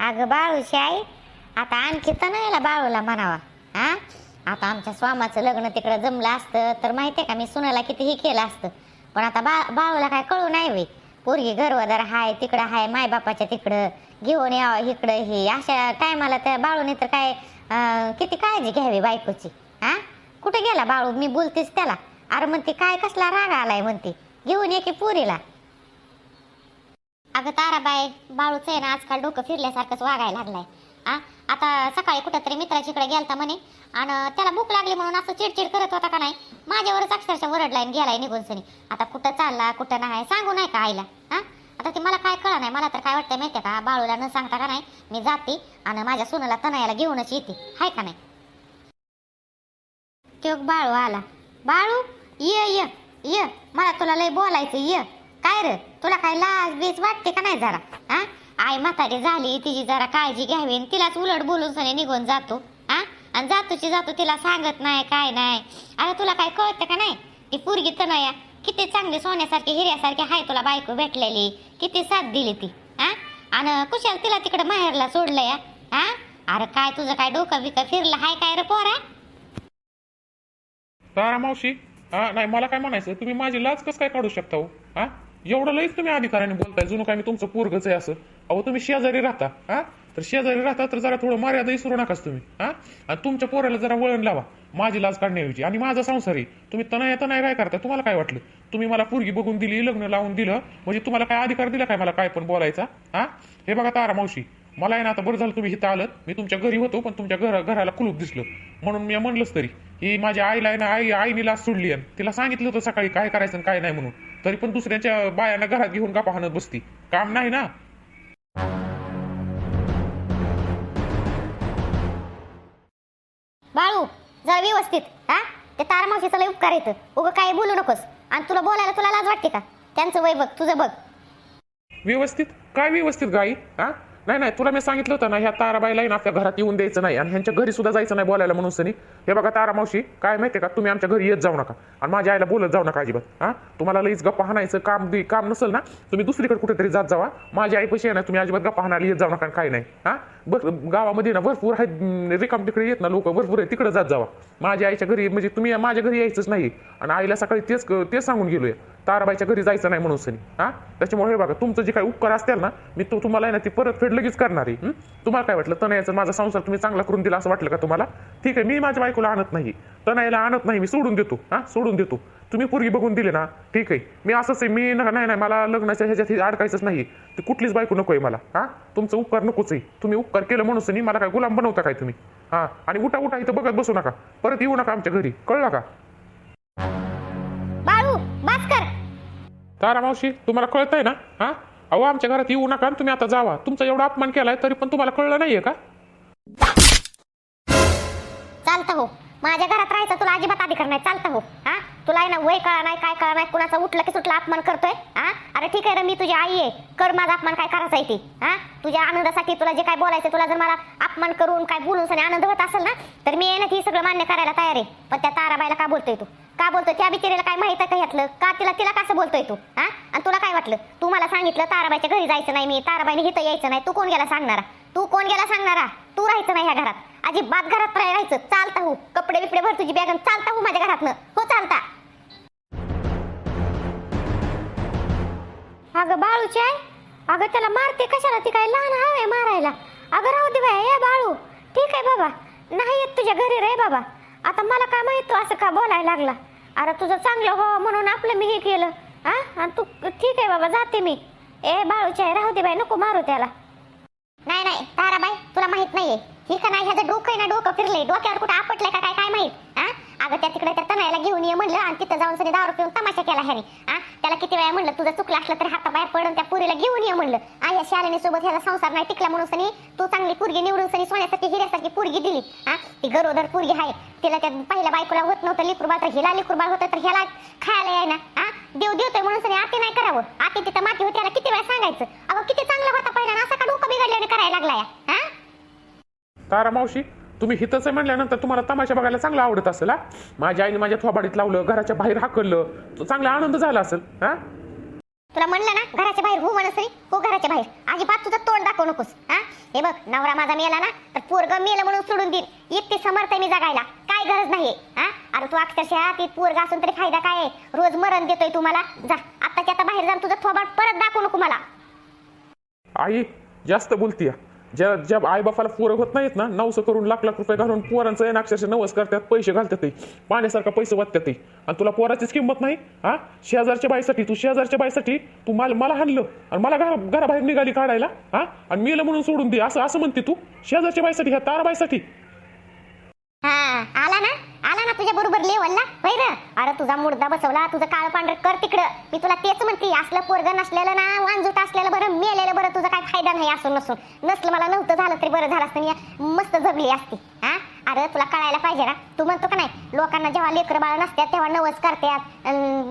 अगं बाळूशी आई आता आणखी तर नाही बाळूला म्हणावा. हा? आता आमच्या स्वामाचं लग्न तिकडं जमलं असतं तर माहिती आहे का मी सुनाला किती हे केलं असतं. पण आता बा बाळूला काय कळू नाही वे पोरगी गर्वदार हाय तिकडं हाय मायबापाच्या तिकडं घेऊन यावं इकडं हे अशा टायमाला त्या बाळूने तर काय किती काळजी घ्यावी बायकोची? हा? कुठे गेला बाळू? मी बोलतेच त्याला. अरे म्हणते काय कसला राग आलाय? म्हणते. घेऊन ये की पुरीला. अगं ताराबाई बाळूच आहे ना आजकाल डोकं फिरल्यासारखंच वागायला लागलाय. आ आता सकाळी कुठं तरी मित्राच्या इकडे गेलता म्हणे आणि त्याला भूक लागली म्हणून असं चिडचिड करत होता का नाही माझ्यावरच अक्षरशः वरडलाय गेलाय निघून सनी. आता कुठं चालला कुठं नाही सांगू नाही का आईला? हा आता ते मला काय कळा नाही मला तर काय वाटतंय माहितीये का बाळूला न सांगता का नाही मी जाते आणि माझ्या सुनाला तनयाला घेऊनच येते. हाय का नाही? तो बाळू आला. बाळू ये ये ये. मला तुला लय बोलायचं ये. काय रे? तुला काय लाज बीज वाटते का नाही जरा? हा आई म्हातारी झाली तिची जरा काळजी घ्यावी आणि तिलाच उलट बोलून सने निघून जातो. हा आणि जातोची जातो तिला सांगत नाही काय नाही. अरे तुला काय कळतं का नाही? ती पुरगी तर नाही किती चांगली सोन्यासारखी हिऱ्यासारखी हाय तुला बायको भेटलेली. किती साथ दिली ती. हा आणि कुशाल तिला तिकडे माहेरला सोडलं या हा अरे काय तुझं काय डोकं बिकं फिरलं हाय काय रे पोरा? तारा मावशी हा नाही मला काय म्हणायचं? तुम्ही माझी लाज कस काय काढू शकता हो? हा एवढं लईच तुम्ही अधिकाराने बोलताय जुनं काय मी तुमचं पोरगच आहे असं. अहो तुम्ही शेजारी राहता हा? तर शेजारी राहता तर जरा थोडं मर्यादा इसरू नकाच तुम्ही हा? आणि तुमच्या पोराला जरा वळण लावा माझी लाज काढण्याऐवजी. आणि माझा संसार आहे. तुम्ही तनाय तनाय काय करता तुम्हाला काय वाटलं? तुम्ही मला पोरगी बघून दिली लग्न लावून दिलं म्हणजे तुम्हाला काय अधिकार दिला काय मला? काय पण बोलायचा हा? हे बघा तारा मावशी मला आहे ना आता बरं झालं तुम्ही इथं आलं मी तुमच्या घरी होतो पण तुमच्या घर घराला कुलूप दिसलं. म्हणून मी म्हणलंच तरी ही माझ्या आईला आहे ना आई आईने लाच सोडली आहे. तिला सांगितलं होतं सकाळी काय करायचं आणि काय नाही म्हणून. तरी पण दुसऱ्याच्या बायांना घरात घेऊन गप्पा हाणत बसती. काम नाही ना? बाळू जरा व्यवस्थित हा? ते तारमावशीचा लय उपकार येतं उगं काही बोलू नकोस. आणि तुला बोलायला तुला लाज वाटते का? त्यांचं वय बघ तुझं बघ. व्यवस्थित? काय व्यवस्थित गाई? हा? नाही नाही तुला मी सांगितलं होतं ना ह्या ताराबाईला ना आपल्या घरात येऊन द्यायचं नाही. आणि ह्यांच्या घरी सुद्धा जायचं नाही बोलायला म्हणून सनी. हे बघा तारा मावशी काय माहितीये का? तुम्ही आमच्या घरी येत जाऊ नका. आणि माझ्या आईला बोलत जाऊ नका अजिबात. हा? तुम्हाला लईच गप्पा हाणायचं काम दे काम नसेल ना तुम्ही दुसरीकडे कुठेतरी जात जावा. माझ्या आईपाशी आहे ना तुम्ही अजिबात गप्पा हाणायला येत जाऊ नका काय नाही. हा? बर गावामध्ये ना भरपूर आहेत रिकाम तिकडे येत ना लोक भरपूर आहे तिकडे जात जावा. माझ्या आईच्या घरी म्हणजे तुम्ही माझ्या घरी यायचंच नाही आणि आईला सकाळी तेच तेच सांगून गेलोय. ताराबाईच्या घरी जायचं नाही म्हणून सनी. हा? त्याच्यामुळे हे बघा तुमचं जे काही उपकार असतील ना मी तो तुम्हाला आहे ना ती परतफेड लगेच करणार आहे. तुम्हाला काय वाटलं? तनयाचा माझा संसार तुम्ही चांगला करून दिला असं वाटलं का तुम्हाला? ठीक आहे मी माझ्या बायकोला आणत नाही. तनयाला आणत नाही मी सोडून देतो. हा? सोडून देतो. तुम्ही पोरगी बघून दिले ना ठीक आहे. मी असंच आहे मी नाही नाही मला लग्नाच्या ह्याच्यात अडकायचंच नाही. ती कुठलीच बायको नको आहे मला. हा? तुमचं उपकार नकोच आहे. तुम्ही उपकार केलं म्हणून सनी मला काय गुलाम बनवता काय तुम्ही? हा? आणि उठा उठा इथं बघत बसू नका. परत येऊ नका आमच्या घरी. कळलं का? तारा मावशी तुम्हाला कळतंय ना? हा? अहो आमच्या घरात येऊ नका आणि तुम्ही आता जावा. तुमचा एवढा अपमान केलाय तरी पण तुम्हाला कळलं नाहीये का? चालतं हो. माझ्या घरात राहायचं तुला अजिबात अधिकार नाही. चालतं हो. हा? तुला आहे ना वय कळा नाही काय कळा नाही कुणाचा उठलं की सुटला अपमान करतोय? हा? अरे ठीक आहे रे मी तुझी आई आहे. कर माझा अपमान काय करायचा आहे ते? हा? तुझ्या आनंदासाठी तुला जे काय बोलायचं तुला जर मला अपमान करून काय बोलून सनी आनंद होत असेल ना तर मी आहे ना ती सगळं मान्य करायला तयार आहे. पण त्या ताराबाईला का बोलतोय तू? का बोलतोय? त्या बिचारीला काय माहीत आहे का ह्यातलं? का तिला तिला कसं बोलतोय तू? हा? आणि तुला काय वाटलं? तू मला सांगितलं ताराबाईच्या घरी जायचं नाही मी. ताराबाईने इथं यायचं नाही. तू कोण गेला सांगणारा? तू कोण गेला सांगणारा? तू राहायचं नाही ह्या घरात. अजिबात घरात राहायचं. चालता हो. कपडे बिपडे भर तुझी बॅग चालता हो माझ्या घरातनं. हो चालता. अगं बाळूची आहे अगं त्याला मारते कशाला? ती काय लहान हवे मारायला. अगं राहू दे बाया या बाळू. ठीक आहे बाबा. नाही येत तुझ्या घरी रे बाबा. आता मला काय माहीत तू असं का बोलायला लागला? अरे तुझं चांगलं हो म्हणून आपलं मी हे केलं. हा? आणि तू ठीक आहे बाबा जाते मी. ए बाळूची आहे राहू दे बाई नको मारू त्याला. नाही नाही ताराबाई तुला माहीत नाहीये. ही का नाही ह्याचं डोकं आहे ना डोकं फिरले डोक्यावर कुठं आपटलंय का काय काय माहीत? हा? अगं त्या तिकडे त्या तनायला घेऊन ये म्हणलं आणि तिथं जाऊन सगळे दारू पिऊन तमाशा केला ह्याने. हा? त्याला किती वेळा म्हणलं तुझं चुकलं असलं तर हाताबाहेर पडून त्या पुरीला घेऊन ये म्हणलं. आया ह्या शालिनी सोबत ह्याचा संसार नाही टिकला म्हणून सनी तू चांगली पुरगी निवडून सनी सोन्यासारखी हिऱ्यासारखी पुरगी दिली. हा? ती गरोदर पुरगी आहे. तिला त्या पहिल्या बायकोला होत नव्हतं लिकुरबा तर हिला लिकुरबा होतं तर ह्याला खायला याय ना हा? देव देवतोय म्हणून सनी आती नाही करावं. आती तिथं माती होती त्याला किती वेळा सांगायचं? अगं किती चांगला होता पहिला असा का डोकं बिघडल्याने करायला लागला या? हा? तारा मावशी तुम्ही हितच आहे म्हणल्यानंतर तुम्हाला तमाशा बघायला चांगला आवडत असेल हा? माझ्या आईने माझ्या थोबाडीत लावलं घराच्या बाहेर हाकललं तो चांगला आनंद झाला असेल हा? तुला म्हणलं ना घराच्या बाहेर हो म्हणस रे हो घराच्या बाहेर. अजिबात तुझं तोंड दाखवू नकोस हा? हे बघ नवरा माझा मेला ना तर पोरग मेलं म्हणून सोडून देईन. इतकी समर्थ मी जगायला काय गरज नाही हा? अरे तू अक्षरशः ती पोरग असून तरी फायदा काय आहे? रोज मरण देतोय तुम्हाला जा. आत्ताच्या आता बाहेर जाऊन तुझं थोबाड परत दाखवू नको मला. आई जास्त बोलतीय. ज्या ज्या आई बापाला पोरं होत नाहीत ना नवसं करून लाख लाख रुपये घालून पोरांचं आहे ना अक्षरशः नवस करतात पैसे घालतात ते. पाण्यासारखा पैसे वाटतात ते. आणि तुला पोराचीच किंमत नाही? हा? शेजारच्या बाईसाठी तू शेजारच्या बाईसाठी तू मला मला हाणलं आणि मला घरा घराबाहेर निघाली काढायला हा? आणि मेलं म्हणून सोडून दे असं असं म्हणते तू. शेजारच्या बाईसाठी ह्या ताराबाईसाठी. हा आला ना? आला ना तुझ्या बरोबर लेवलला? होय अरे तुझा मुर्दा बसवला तुझं काळ पांढर कर तिकडं. मी तुला तेच म्हणते असलं पोरग नसलेलं ना वांजूट असलेलं बरं मेलेलं बरं तुझा काय फायदा नाही असून नसून. नसलं मला नव्हतं झालं तरी बरं झालं असतं मस्त जगली असती. हा? अरे तुला कळायला पाहिजे ना? तू म्हणतो का नाही लोकांना जेव्हा लेकर बाळ नसतात तेव्हा नवस करतात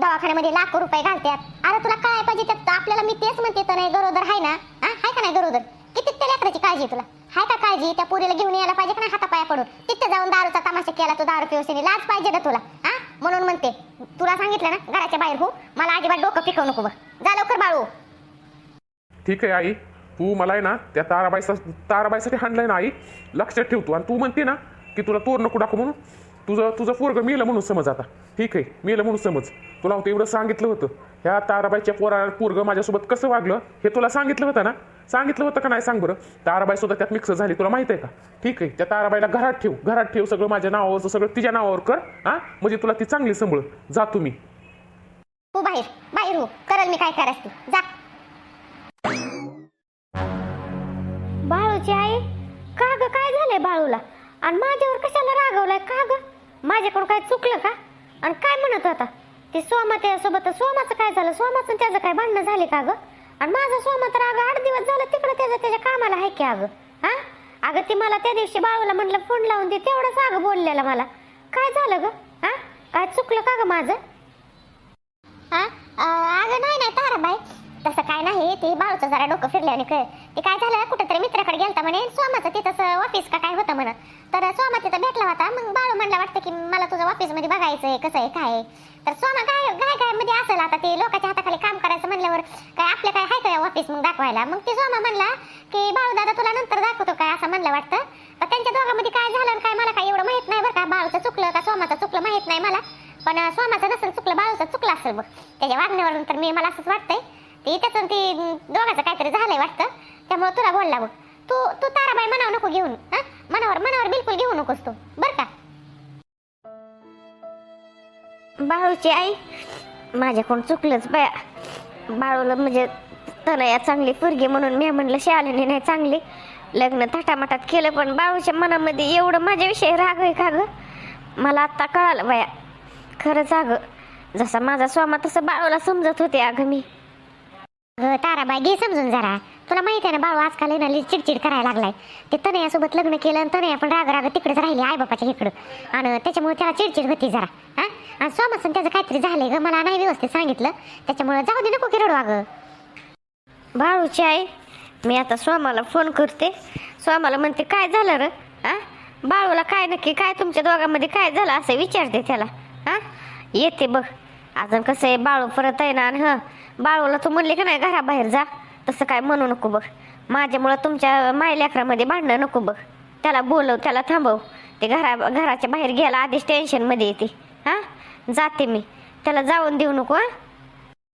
दवाखान्यामध्ये लाखो रुपये घालतात. अरे तुला कळायला पाहिजे त्यात आपल्याला मी तेच म्हणते तर नाही गरोदर आहे ना? हा? आहे का नाही गरोदर? किती त्या लेकराची काळजी तुला? हाय का काळजी? त्या पोरीला घेऊन यायला पाहिजे का नाही हातापाया पडून तिथे जाऊन दारूचा तमाशा केला तो दारू पिवसेने लाज पाहिजे ना तुला हा? म्हणून म्हणते तुला सांगितलं ना घराच्या बाहेर हो मला अजिबात डोकं पिकवू नको बघ. जा लवकर बाळू. ठीक आहे आई. तू मला आहे ना त्या ताराबाईसा ताराबाईसाठी हाणलंय ना आई. लक्षात ठेव तू आणि तू म्हणते ना की तुला तोर नको टाकू म्हणून. तुझं तुझं पोरग मेलं म्हणून समज आता. ठीक आहे मेलं म्हणून समज. तुला होतं एवढं सांगितलं होतं. ह्या ताराबाईच्या पोरा पोरग माझ्यासोबत कसं वागलं हे तुला सांगितलं होतं ना? सांगितलं होतं का नाही सांग बरं? ताराबाई सुद्धा त्यात मिक्स झाली. तुला माहिती आहे का? ठीक आहे त्या ताराबाईला घरात ठेव. घरात ठेव सगळं माझ्या नावावरचं सगळं तिच्या नावावर कर हा? म्हणजे तुला ती चांगली संभळ. जा तुम्ही. हो बाहेर. बाहेर हो. करल मी काय करायचं ते. जा. बाळूची आई? का ग? काय झालंय बाळूला? आणि माझ्यावर कशाला रागवलाय? का ग? माझ्याकडून काय चुकलं का? आणि काय म्हणत होता? ते सोमा त्यासोबत सोमाचं काय झालं? सोमाचं त्याचं काय भांडणं झाले का अगं आणि माझा सोमा तर अगं आठ दिवस झालं तिकडं त्याचं त्याच्या कामाला आहे की अगं? हा? अगं ती मला त्या दिवशी बाळूला म्हटलं फोन लावून दे तेवढंच अगं बोललेला मला. काय झालं ग? हा? काय चुकलं का ग माझं? हां? अगं नाही नाही ताराबाई. तसं काय नाही ते बाळूचं जरा डोकं फिरल्याने आणि कळ ते काय झालं कुठंतरी मित्राकडे गेलता म्हणे सोमाचं तिथं ऑफिस का काय होतं म्हणत तर सोमा तिथं भेटला होता मग बाळू म्हणला वाटतं की मला तुझं ऑफिसमध्ये बघायचं आहे कसं आहे काय आहे. तर स्वामा काय काय काय मध्ये असेल आता ते लोकांच्या हाताखाली काम करायचं म्हणल्यावर काय आपलं काय आहे काय ऑफिस मग दाखवायला? मग ते सोमा म्हणला की बाळू दादा तुला नंतर दाखवतो काय असं म्हणलं वाटतं. तर त्यांच्या दोघांमध्ये काय झालं काय मला काय एवढं माहीत नाही बरं का बाळूचं चुकलं का सोमाचं चुकलं माहीत नाही मला. पण स्वामाचं सोमाचं नसेल चुकलं बाळूचं चुकलं असेल बघ. त्याच्या वागण्यावरून तर मी मला असंच वाटतंय. ते त्याचं ते दोघांचं काहीतरी झालंय वाटतं. त्यामुळे तुला बोलला बघ तू तू ताराबाई मनावर नको घेऊन हा? मनावर मनावर बिलकुल घेऊ नकोस तू. बरं का? बाळूची आई माझ्याकडून चुकलंच बाया. बाळूला म्हणजे तनया चांगली पोरगी म्हणून मी म्हणलं शाळेने नाही चांगली. लग्न थाटामाटात केलं पण बाळूच्या मनामध्ये एवढं माझ्याविषयी राग आहे का ग? मला आत्ता कळालं बाया. खरंच अगं जसा माझा स्वामा तसं बाळूला समजत होते अगं मी. ग ताराबाई घे समजून जरा. तुला माहिती आहे ना बाळू आजकाल ना चिडचिड करायला लागलाय. ते तनयासोबत लग्न केलं आणि तनया पण राग राग तिकडेच राहिली आई बापाच्या इकडं. आणि त्याच्यामुळे त्याला चिडचिड होती जरा हां? आणि स्वामसन त्याचं काहीतरी झालंय ग मला नाही व्यवस्थित सांगितलं. त्याच्यामुळे जाऊ दे नको की रडू अगं. बाळूची आई मी आता स्वामाला फोन करते. स्वामाला म्हणते काय झालं र? हा? बाळूला काय नक्की काय तुमच्या दोघांमध्ये काय झालं? असं विचारते त्याला हा? येते बघ. अजून कसं आहे बाळू परत आहे ना आणि हं बाळूला तू म्हणले का नाही घराबाहेर जा. तसं काय म्हणू नको बघ. माझ्यामुळं तुमच्या माय लेकरामध्ये भांडणं नको बघ. त्याला बोलव त्याला थांबव. ते घरा घराच्या बाहेर गेला आधीच टेन्शनमध्ये येते. हां? जाते मी. त्याला जाऊन देऊ नको हां?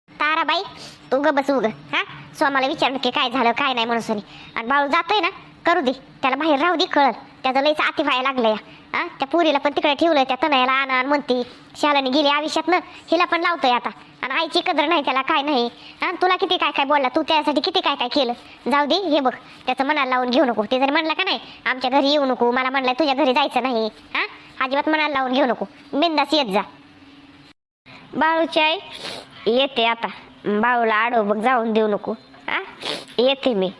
ताराबाई तू ग बस उग. हां? स्वामाला विचारणं की काय झालं काय नाही म्हणून सनी. आणि बाळू जातोय ना करू दे. त्याला बाहेर राहू दे कळत त्याचं लईच आती व्हायला लागलं या. हा? त्या पुरीला पण तिकडे ठेवलंय त्या तनयाला आण आण म्हणते. शालाने गेली आयुष्यात ना हिला पण लावतोय आता. आणि आईची कदर नाही त्याला काय नाही. हा? तुला किती काय काय बोलला तू त्यासाठी किती काय काय केलं? जाऊ दे हे बघ. त्याचं मनाला लावून घेऊ नको. ते जरी म्हणलं का नाही आमच्या घरी येऊ नको मला म्हणलं तुझ्या घरी जायचं नाही. हा? अजिबात मनाला लावून घेऊ नको. बिंदास येत जा. बाळूची आई येते आता. बाळूला आडो बघ जाऊन देऊ नको. हा? येते मी.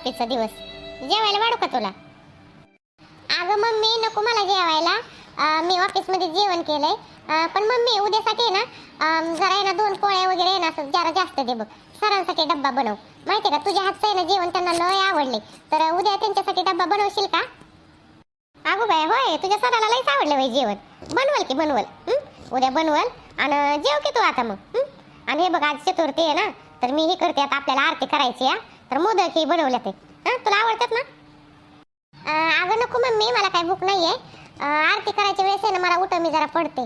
ऑफिसचा दिवस. जेवायला वाढू का तुला? अगं मम्मी नको मला जेवायला. मी ऑफिसमध्ये जेवण केलंय. पण मम्मी उद्यासाठी ना जरा आहे ना दोन पोळ्या वगैरे ना असं जरा जास्त दे बघ. सरांसाठी डब्बा बनव. माहिती का तुझ्या हातचं आहे ना जेवण त्यांना लय आवडले. तर उद्या त्यांच्यासाठी डब्बा बनवशील का? अगो बाय होय तुझ्या सराला लयच आवडलं बाई जेवण. बनवल की बनवल उद्या बनवल आणि जेव की तू आता मग आणि हे बघ आज चतुर्थी आहे ना तर मी हे करते आता आपल्याला आरती करायची आहे. तर मोदक हे बनवले ते तुला आवडतात ना? अगं नको मम्मी मला काही भूक नाहीये. आहे आरती करायच्या वेळेस आहे ना मला उठ मी जरा पडते.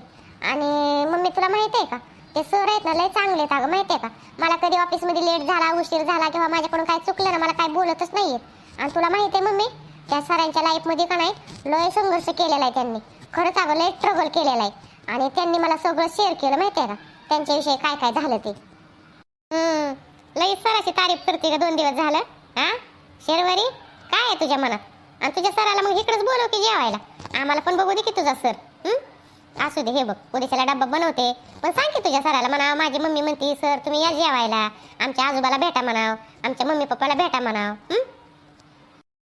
आणि मम्मी तुला माहिती आहे का? ते सर आहेत ना लय चांगले आहेत अगं माहिती आहे का? मला कधी ऑफिसमध्ये लेट झाला उशीर झाला किंवा माझ्याकडून काय चुकलं ना मला काय बोलतच नाहीये. आणि तुला माहिती आहे मम्मी त्या सरांच्या लाईफमध्ये का नाही लय संघर्ष केलेला आहे त्यांनी. खरंच अगं लय स्ट्रगल केलेला आहे. आणि त्यांनी मला सगळं शेअर केलं माहिती आहे का? त्यांच्याविषयी काय काय झालं ते. लई सराची तारीफ करते का दोन दिवस झालं. हा? शेरवरी? काय आहे तुझ्या मनात? आणि तुझ्या सराला मग इकडेच बोलव की जेवायला. आम्हाला पण बघू दे की तुझा सर. असू दे हे बघ. उद्याच्याला डब्बा बनवते. पण सांग की तुझ्या सराला म्हणावं माझी मम्मी म्हणते सर तुम्ही या जेवायला. आमच्या आजोबाला भेटा म्हणाव. आमच्या मम्मी पप्पाला भेटा म्हणाव.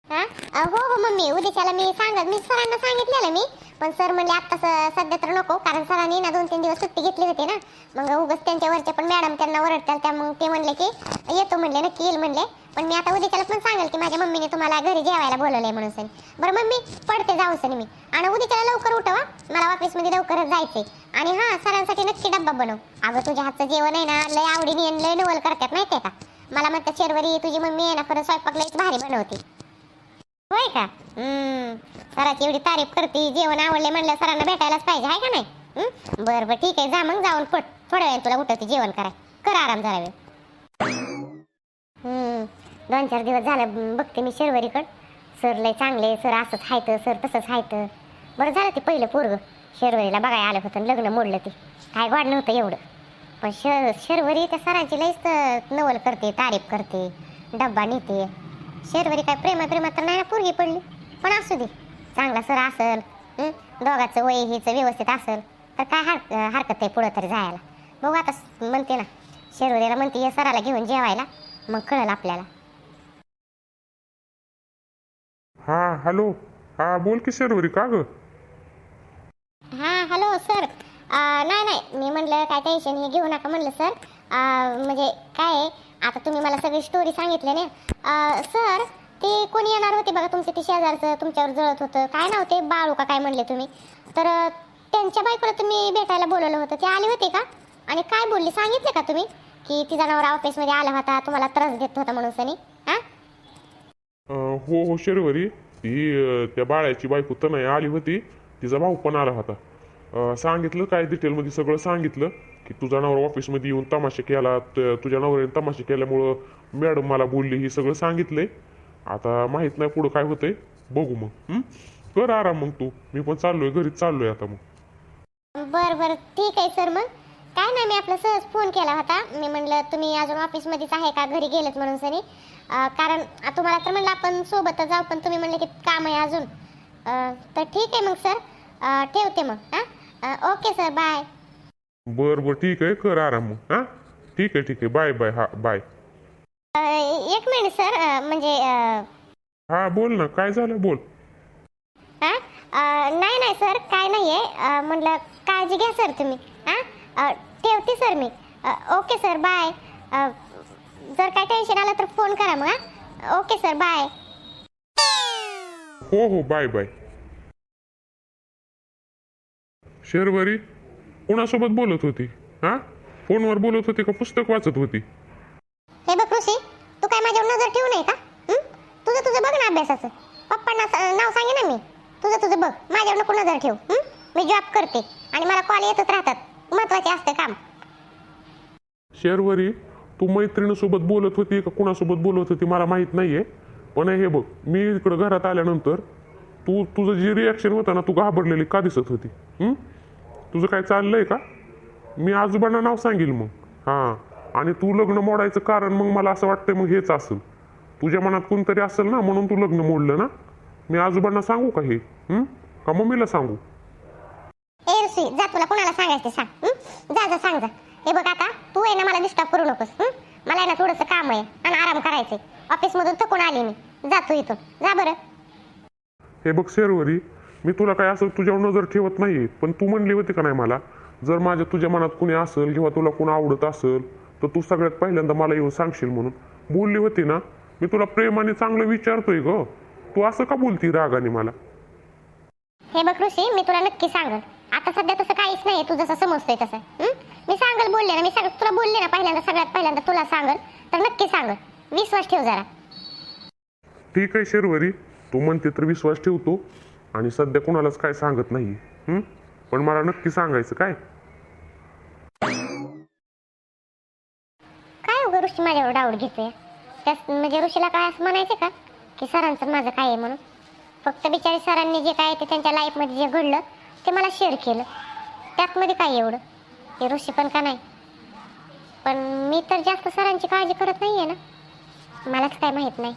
हा? अ, हो हो मम्मी उद्याच्याला मी सांगत मी सरांना सांगितलेलं मी. पण सर म्हणले आत्ता स- सध्या तर नको कारण सरांनी ना दोन तीन दिवस सुट्टी घेतली होती ना. मग उगाच त्यांच्या पण मॅडम त्यांना ओरडतात त्या मग ते म्हणले की येतो म्हणले नक्की येईल म्हणले. पण मी आता उद्याच्याला पण सांगेल की माझ्या मम्मीने तुम्हाला घरी जेवायला बोलवलंय म्हणून सर. बरं मम्मी पडते जाऊ सर मी. आणि उद्याच्याला लवकर उठवा मला ऑफिसमध्ये लवकरच जायचंय. आणि हां सरांसाठी नक्की डब्बा बनव. अगं तुझ्या हातचं जेवण आहे ना लय आवडीने आणि लय नवल करतात माहितीये का? मला म्हणतात शेरवरी तुझी मम्मी आहे ना खरं स्वयंपाक लयच भारी बनवते. होय का? सराची एवढी तारीफ करते जेवण आवडले म्हणलं सरांना भेटायलाच पाहिजे आहे का नाही? बर बरं बरं ठीक आहे जा मग जाऊन पट. थोड्या वेळ तुला उठवते जेवण कराय कर आराम जरा वेळ. दोन चार दिवस झालं बघते मी शर्वरीकड. सर लय चांगले सर असंच हायतं सर तसंच हायतं बरं झालं ते पहिलं पोरग. शेरवरीला बघायला आलं होतं लग्न मोडलं ते. काय वाढ नव्हतं एवढं. पण शर शेरवरी त्या सरांची लईच तर नवल करते तारीफ करते डब्बा नेते. शेरवरी काय प्रेमा प्रेमात तर नाही ना पोरगी पडली. पण असू दे. चांगला सर असल हं? दोघाचं वय हिचं व्यवस्थित असल तर काय हर हरकत आहे पुढं तरी जायला. बघू आता म्हणते ना शेरवरीला म्हणते ये सराला घेऊन जेवायला मग कळलं आपल्याला. हा हॅलो. हा बोल की शेरवरी का ग? हां हॅलो सर. नाही नाही मी म्हणलं काय टेन्शन हे घेऊ नका. म्हणलं सर म्हणजे काय आता तुम्ही मला सगळी स्टोरी सांगितली ना. सर ते कोणी येणार होते बघा तुमचे ते शेजारचं तुमच्यावर जळत होतं. काय नाव ते? बाळू का काय म्हणले तुम्ही? तर त्यांच्या बायकोला तुम्ही भेटायला बोलवलं होतं. ते आले होते का? आणि काय बोलले? सांगितले का तुम्ही? की तिचा नवरा ऑफिसमध्ये आला होता तुम्हाला त्रास देत होता म्हणून सनी. हां? हो हो शेरवरी ती त्या बाळ्याची बायको तनय आली होती. तिचा भाऊ पण आला होता. सांगितलं काय डिटेलमध्ये सगळं सांगितलं की तुझा नवरा ऑफिसमध्ये येऊन तमाशा केला तुझ्या नवऱ्याने तमाशा केल्यामुळं मॅडम मला बोलली हे सगळं सांगितलंय. आता माहीत नाही पुढं काय होतंय. बघू मग. कर आराम मग तू. मी पण चाललोय घरीच चाललोय आता मग. बर बर. ठीक आहे सर मग. काय नाही मी आपला सहज फोन केला होता. मी म्हणलं तुम्ही अजून ऑफिसमध्येच आहे का? घरी गेलेत म्हणून सनी कारण तुम्हाला तर म्हणलं आपण सोबतच जाऊ पण तुम्ही म्हणले की काम आहे अजून. तर ठीक आहे मग सर. ठेवते मग. हां? Okay sir bye. बर बर ठीक आहे कर आराम मग हा? ठीक आहे ठीक आहे बाय बाय हा बाय. एक मिनिट सर अं, म्हणजे अं, हा बोल ना काय झालं बोल. हा? अं, नाही नाही सर काय नाही आहे म्हटलं काळजी घ्या सर तुम्ही हां? ठेवते सर मी. अं, ओके सर बाय. अं, जर काय टेन्शन आलं तर फोन करा मग हां? Okay sir bye. हो हो बाय बाय. शेरवरी कोणासोबत बोलत होती? हा? फोनवर बोलत होती का पुस्तक वाचत होती? हे बघ ऋषी तू काय माझ्यावर नजर ठेवू नये का? हं? तुझं तुझं बघ ना अभ्यासाचं. पप्पांना स- नाव सांगे ना मी. तुझं तुझं बघ. माझ्यावर नको नजर ठेव. हं? मी जॉब करते आणि मला कॉल येतच राहतात. महत्त्वाचे असतं काम. शेरवरी तू मैत्रिणीसोबत बोलत होती का कुणासोबत बोलत होती? मला माहीत नाहीये. पण हे बघ मी इकडं घरात आल्यानंतर तू तुझं जी रिॲक्शन होतं ना तू घाबरलेली का दिसत होती? हं? तुझं काय चाललंय का? मी आजोबांना नाव सांगेल मग. हां. आणि तू लग्न मोडायचं कारण मग मला असं वाटतंय मग हेच असेल. तुझ्या मनात कोणतरी असेल ना म्हणून तू लग्न मोडलं ना? मी आजोबांना सांगू का हे? हं? का मम्मीला सांगू? ए ऋषी जा तुला कोणाला सांगायचं ते सांग हं? जा जा सांग जा. हे बघ आता तू आहे ना मला डिस्टर्ब करू नकोस हं? मला आहे ना थोडंसं काम आहे आणि आराम करायचंय. ऑफिसमधून थकून आली मी. जातो इथून. जा बरं. हे बघ शेरवरी मी तुला काय असं तुझ्यावर नजर ठेवत नाही पण तू म्हणली होती का नाही मला जर माझ्या तुझ्या मनात कुणी असेल किंवा तुला कोण आवडत असेल तर तू सगळ्यात पहिल्यांदा मला येऊन सांगशील म्हणून. बोलली होती ना मी तुला प्रेमाने चांगलं विचारतोय ग. तू असं का बोलती रागाने मला? हे बघ ऋषी मी तुला नक्की सांगल आता सध्या तसं काहीच नाही तू जसं समजतोय तसं? मी सांगल बोलले ना मी सगळं तुला बोलले ना पहिल्यांदा सगळ्यात पहिल्यांदा तुला सांगल तर नक्की सांगल. विश्वास ठेव जरा. ठीक आहे शेरवरी. तू म्हणते तर विश्वास ठेवतो. आणि सध्या कुणालाच काय सांगत नाही. पण मला नक्की सांगायचं काय? काय उगं ऋषी माझ्यावर डाऊट घेतोय? त्यास म्हणजे ऋषीला काय असं म्हणायचं का? की सरांचं माझं काय आहे म्हणून? फक्त बिचारी सरांनी जे काय ते त्यांच्या लाईफमध्ये जे घडलं ते मला शेअर केलं. त्यातमध्ये काय एवढं? ते ऋषी पण का नाही? पण मी तर जास्त सरांची काळजी करत नाही आहे ना. मलाच काय माहीत नाही.